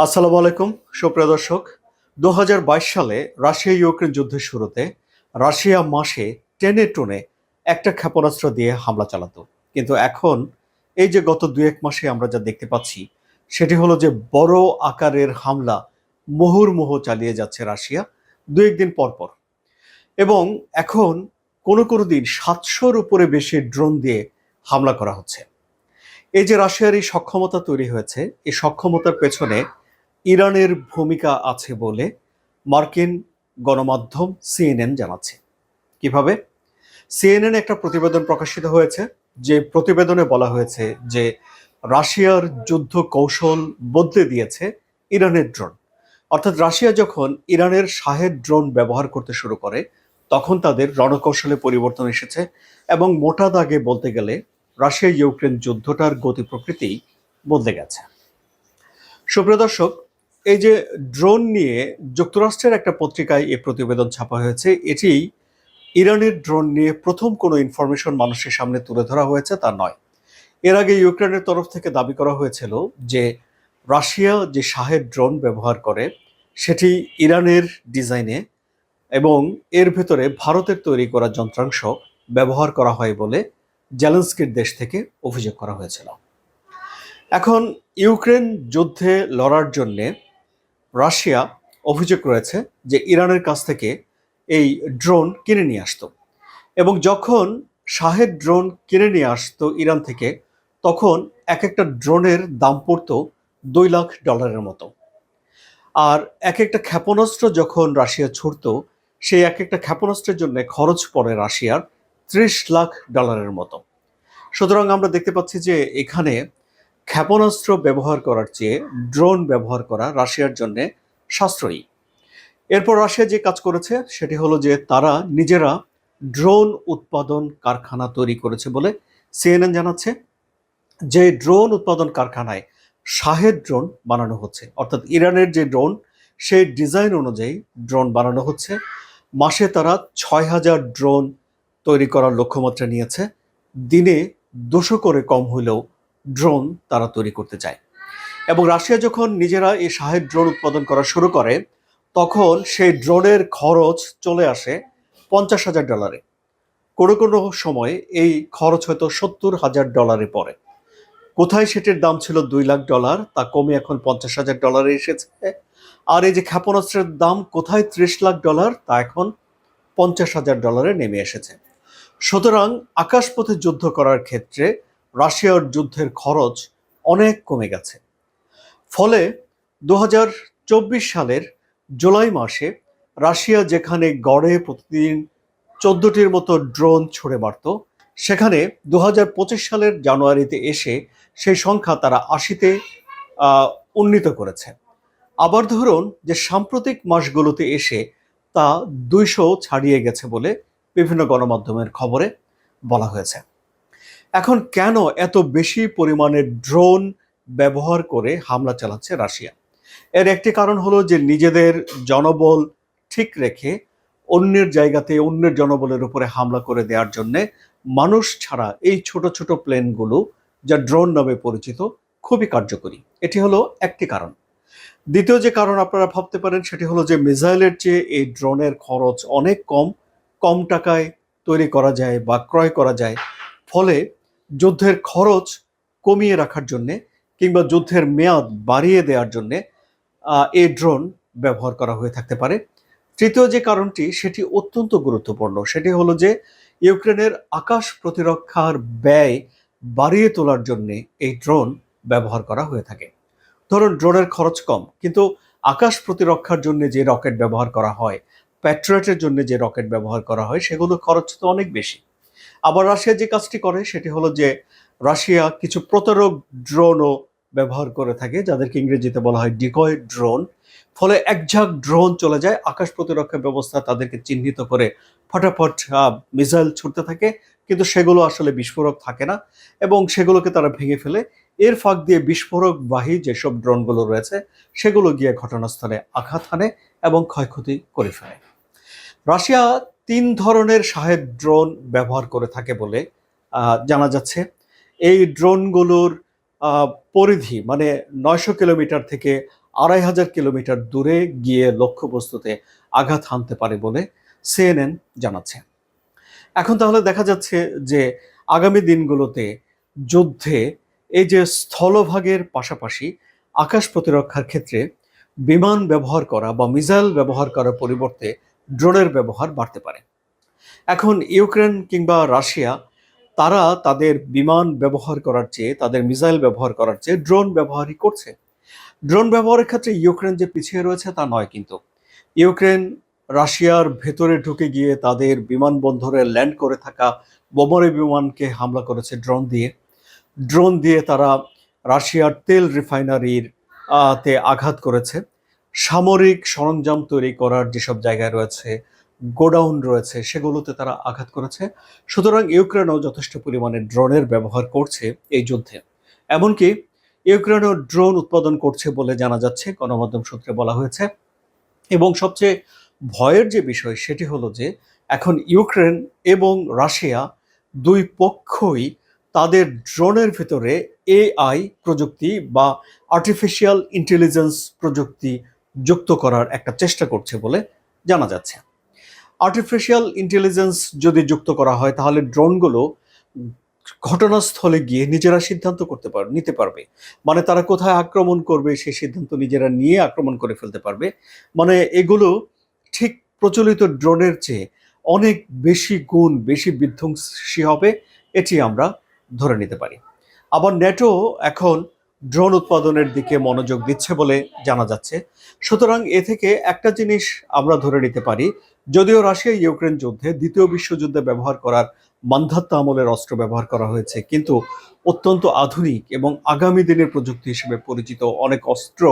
আসসালামু আলাইকুম, সুপ্রিয় দর্শক। দু হাজার বাইশ সালে রাশিয়া ইউক্রেন যুদ্ধের শুরুতে রাশিয়া মাসে টেনে টুনে একটা ক্ষেপণাস্ত্র দিয়ে হামলা চালাতো। কিন্তু এখন এই যে গত দু এক মাসে আমরা যা দেখতে পাচ্ছি, সেটি হলো যে বড় আকারের হামলা মুহুর্মুহ চালিয়ে যাচ্ছে রাশিয়া দু একদিন পর পর। এবং এখন কোনো কোনো দিন সাতশোর উপরে বেশি ড্রোন দিয়ে হামলা করা হচ্ছে। এই যে রাশিয়ার এই সক্ষমতা তৈরি হয়েছে, এই সক্ষমতার পেছনে ইরানের ভূমিকা আছে বলে মার্কিন গণমাধ্যম সিএনএন জানাচ্ছে। কীভাবে? সিএনএন একটা প্রতিবেদন প্রকাশিত হয়েছে, যে প্রতিবেদনে বলা হয়েছে যে রাশিয়ার যুদ্ধ কৌশল বদলে দিয়েছে ইরানের ড্রোন। অর্থাৎ রাশিয়া যখন ইরানের শাহের ড্রোন ব্যবহার করতে শুরু করে, তখন তাদের রণকৌশলে পরিবর্তন এসেছে এবং মোটা দাগে বলতে গেলে রাশিয়া ইউক্রেন যুদ্ধটার গতি প্রকৃতি বদলে গেছে। সুপ্রিয় দর্শক এই যে ড্রোন নিয়ে যুক্তরাষ্ট্রের একটা পত্রিকায় এ প্রতিবেদন ছাপা হয়েছে, এটি ইরানের ড্রোন নিয়ে প্রথম কোনো ইনফরমেশন মানুষের সামনে তুলে ধরা হয়েছে তা নয়। এর আগে ইউক্রেনের তরফ থেকে দাবি করা হয়েছিল যে রাশিয়া যে শাহের ড্রোন ব্যবহার করে, সেটি ইরানের ডিজাইনে এবং এর ভেতরে ভারতের তৈরি করা যন্ত্রাংশ ব্যবহার করা হয় বলে জেলেন্সকির দেশ থেকে অভিযোগ করা হয়েছিল। এখন ইউক্রেন যুদ্ধে লড়ার জন্যে রাশিয়া অভিযোগ রয়েছে যে ইরানের কাছ থেকে এই ড্রোন কিনে নিয়ে আসতো। এবং যখন শাহেদ ড্রোন কিনে নিয়ে আসতো ইরান থেকে, তখন এক একটা ড্রোনের দাম পড়তো দুই লাখ ডলারের মতো। আর এক একটা ক্ষেপণাস্ত্র যখন রাশিয়া ছুটতো সেই এক একটা ক্ষেপণাস্ত্রের জন্য খরচ পড়ে রাশিয়ার ত্রিশ লাখ ডলারের মতো। সুতরাং আমরা দেখতে পাচ্ছি যে এখানে ক্ষেপণাস্ত্র ব্যবহার করার চেয়ে ড্রোন ব্যবহার করা রাশিয়ার জন্য সাশ্রয়ী। এরপর রাশিয়া যে কাজ করেছে, সেটি হলো যে তারা নিজেরা ড্রোন উৎপাদন কারখানা তৈরি করেছে বলে সিএনএন জানাচ্ছে। যে ড্রোন উৎপাদন কারখানায় শাহেদ ড্রোন বানানো হচ্ছে, অর্থাৎ ইরানের যে ড্রোন, সেই ডিজাইন অনুযায়ী ড্রোন বানানো হচ্ছে। মাসে তারা ছয় হাজার ড্রোন তৈরি করার লক্ষ্যমাত্রা নিয়েছে। দিনে দুশো করে কম হলেও ড্রোন তারা তৈরি করতে চায়। এবং রাশিয়া যখন নিজেরা এই শাহের ড্রোন উৎপাদন করা শুরু করে, তখন সেই ড্রোনের খরচ চলে আসে পঞ্চাশ হাজার ডলারে। কোনো কোনো সময় এই খরচ হয়তো সত্তর হাজার ডলারে পড়ে। কোথায় সেটির দাম ছিল দুই লাখ ডলার, তা কমে এখন পঞ্চাশ হাজার ডলারে এসেছে। আর এই যে ক্ষেপণাস্ত্রের দাম কোথায় ত্রিশ লাখ ডলার, তা এখন পঞ্চাশ হাজার ডলারে নেমে এসেছে। সুতরাং আকাশপথে যুদ্ধ করার ক্ষেত্রে রাশিয়ার যুদ্ধের খরচ অনেক কমে গেছে। ফলে দু হাজার চব্বিশ সালের জুলাই মাসে রাশিয়া যেখানে গড়ে প্রতিদিন চোদ্দটির মতো ড্রোন ছুড়ে মারত, সেখানে দু হাজার পঁচিশ সালের জানুয়ারিতে এসে সেই সংখ্যা তারা আশিতে উন্নীত করেছে। আবার ধরুন যে সাম্প্রতিক মাসগুলোতে এসে তা দুইশো ছাড়িয়ে গেছে বলে বিভিন্ন গণমাধ্যমের খবরে বলা হয়েছে। এখন কেন এত বেশি পরিমাণে ড্রোন ব্যবহার করে হামলা চালাচ্ছে রাশিয়া? এর একটি কারণ হলো যে নিজেদের জনবল ঠিক রেখে অন্যের জায়গাতে অন্যের জনবলের উপরে হামলা করে দেওয়ার জন্যে মানুষ ছাড়া এই ছোট ছোট প্লেনগুলো যা ড্রোন নামে পরিচিত খুবই কার্যকরী। এটি হলো একটি কারণ। দ্বিতীয় যে কারণ আপনারা ভাবতে পারেন সেটি হলো যে মিসাইলের চেয়ে এই ড্রোনের খরচ অনেক কম কম টাকায় তৈরি করা যায় বা ক্রয় করা যায়। ফলে যুদ্ধের খরচ কমিয়ে রাখার জন্যে কিংবা যুদ্ধের মেয়াদ বাড়িয়ে দেওয়ার জন্যে এই ড্রোন ব্যবহার করা হয়ে থাকতে পারে। তৃতীয় যে কারণটি, সেটি অত্যন্ত গুরুত্বপূর্ণ। সেটি হলো যে, ইউক্রেনের আকাশ প্রতিরক্ষার ব্যয় বাড়িয়ে তোলার জন্যে এই ড্রোন ব্যবহার করা হয়ে থাকে। ধরুন ড্রোনের খরচ কম, কিন্তু আকাশ প্রতিরক্ষার জন্য যে রকেট ব্যবহার করা হয় প্যাট্রিয়টের জন্য যে রকেট ব্যবহার করা হয় সেগুলো খরচ তো অনেক বেশি। আবার রাশিয়া যে কাজটি করে সেটি হলো যে রাশিয়া কিছু প্রতারক ড্রোনও ব্যবহার করে থাকে, যাদেরকে ইংরেজিতে বলা হয় ডিকয় ড্রোন। ফলে একঝাক ড্রোন চলে যায়, আকাশ প্রতিরক্ষা ব্যবস্থা তাদেরকে চিহ্নিত করে ফটাফট মিসাইল ছুটতে থাকে। কিন্তু সেগুলো আসলে বিস্ফোরক থাকে না এবং সেগুলোকে তারা ভেঙে ফেলে। এর ফাঁক দিয়ে বিস্ফোরকবাহী যেসব ড্রোনগুলো রয়েছে, সেগুলো গিয়ে ঘটনাস্থলে আঘাত হানে এবং ক্ষয়ক্ষতি করে ফেলে। রাশিয়া তিন ধরনের সাহেব ড্রোন ব্যবহার করে থাকে বলে জানা যাচ্ছে। এই ড্রোনগুলোর পরিধি মানে নয়শো কিলোমিটার থেকে আড়াই হাজার কিলোমিটার দূরে গিয়ে লক্ষ্যবস্তুতে আঘাত হানতে পারে বলে সিএনএন জানাচ্ছে। এখন তাহলে দেখা যাচ্ছে যে আগামী দিনগুলোতে যুদ্ধে এই যে স্থলভাগের পাশাপাশি আকাশ প্রতিরক্ষার ক্ষেত্রে বিমান ব্যবহার করা বা মিসাইল ব্যবহার করার পরিবর্তে ড্রোনের ব্যবহার বাড়তে পারে। এখন ইউক্রেন কিংবা রাশিয়া, তারা তাদের বিমান ব্যবহার করার চেয়ে, তাদের মিসাইল ব্যবহার করার চেয়ে ড্রোন ব্যবহারই করছে। ড্রোন ব্যবহারের ক্ষেত্রে ইউক্রেন যে পিছিয়ে রয়েছে তা নয় কিন্তু। ইউক্রেন, রাশিয়ার ভেতরে ঢুকে গিয়ে তাদের বিমানবন্দরে ল্যান্ড করে থাকা বোমারি বিমানকে হামলা করেছে ড্রোন দিয়ে। ড্রোন দিয়ে তারা রাশিয়ার তেল রিফাইনারির তে আঘাত করেছে। সামরিক সরঞ্জাম তৈরি করার যেসব জায়গায় রয়েছে, গোডাউন রয়েছে, সেগুলোতে তারা আঘাত করেছে। সুতরাং ইউক্রেনও যথেষ্ট পরিমাণে ড্রোনের ব্যবহার করছে এই যুদ্ধে। এমনকি ইউক্রেনও ড্রোন উৎপাদন করছে বলে জানা যাচ্ছে, গণমাধ্যম সূত্রে বলা হয়েছে। এবং সবচেয়ে ভয়ের যে বিষয়, সেটি হলো যে এখন ইউক্রেন এবং রাশিয়া দুই পক্ষই তাদের ড্রোনের ভিতরে এআই প্রযুক্তি বা আর্টিফিশিয়াল ইন্টেলিজেন্স প্রযুক্তি যুক্ত করার একটা চেষ্টা করছে বলে জানা যাচ্ছে। আর্টিফিশিয়াল ইন্টেলিজেন্স যদি যুক্ত করা হয়, তাহলে ড্রোনগুলো ঘটনাস্থলে গিয়ে নিজেরা সিদ্ধান্ত করতে পারবে নিতে পারবে। মানে তারা কোথায় আক্রমণ করবে সেই সিদ্ধান্ত নিজেরা নিয়ে আক্রমণ করে ফেলতে পারবে। মানে এগুলো ঠিক প্রচলিত ড্রোনের চেয়ে অনেক বেশি গুণ, বেশি বিধ্বংসী হবে, এটি আমরা ধরে নিতে পারি। আবার নেটো এখন ড্রোন উৎপাদনের দিকে মনোযোগ দিচ্ছে বলে জানা যাচ্ছে। সুতরাং এ থেকে একটা জিনিস আমরা ধরে নিতে পারি, যদিও রাশিয়া ইউক্রেন যুদ্ধে দ্বিতীয় বিশ্বযুদ্ধে ব্যবহার করার মান্ধাত্তা আমলের অস্ত্র ব্যবহার করা হয়েছে, কিন্তু অত্যন্ত আধুনিক এবং আগামী দিনের প্রযুক্তি হিসেবে পরিচিত অনেক অস্ত্র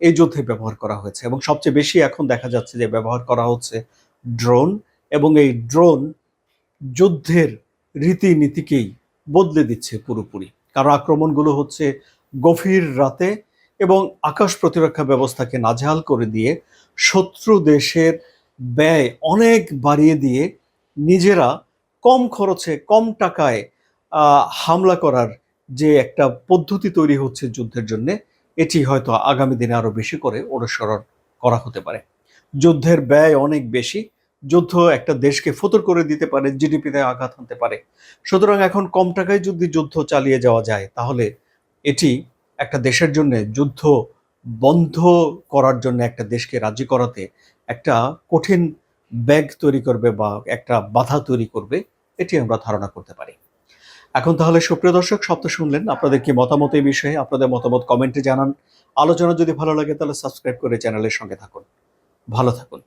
এই যুদ্ধে ব্যবহার করা হয়েছে এবং সবচেয়ে বেশি এখন দেখা যাচ্ছে যে ব্যবহার করা হচ্ছে ড্রোন এবং এই ড্রোন যুদ্ধের রীতিনীতিকেই বদলে দিচ্ছে পুরোপুরি। কারণ আক্রমণগুলো হচ্ছে গভীর রাতে এবং আকাশ প্রতিরক্ষা ব্যবস্থাকে নাজেহাল করে দিয়ে শত্রু দেশের ব্যয় অনেক বাড়িয়ে দিয়ে নিজেরা কম খরচে, কম টাকায় হামলা করার যে একটা পদ্ধতি তৈরি হচ্ছে যুদ্ধের জন্য, এটি হয়তো আগামী দিনে আরও বেশি করে অনুসরণ করা হতে পারে। যুদ্ধের ব্যয় অনেক বেশি, যুদ্ধ একটা দেশকে ফতর করে দিতে পারে, জিডিপিতে আঘাত আনতে পারে। সুতরাং এখন কম টাকায় যদি যুদ্ধ চালিয়ে যাওয়া যায়, তাহলে এটি একটা দেশের জন্য যুদ্ধ বন্ধ করার জন্য একটা দেশকে রাজি করাতে একটা কঠিন ব্যাগ তৈরি করবে বা একটা বাধা তৈরি করবে, এটি আমরা ধারণা করতে পারি। এখন তাহলে সুপ্রিয় দর্শক সব তো শুনলেন। আপনাদের কি মতামত এই বিষয়ে? আপনাদের মতামত কমেন্টে জানান। আলোচনা যদি ভালো লাগে, তাহলে সাবস্ক্রাইব করে চ্যানেলের সঙ্গে থাকুন। ভালো থাকুন।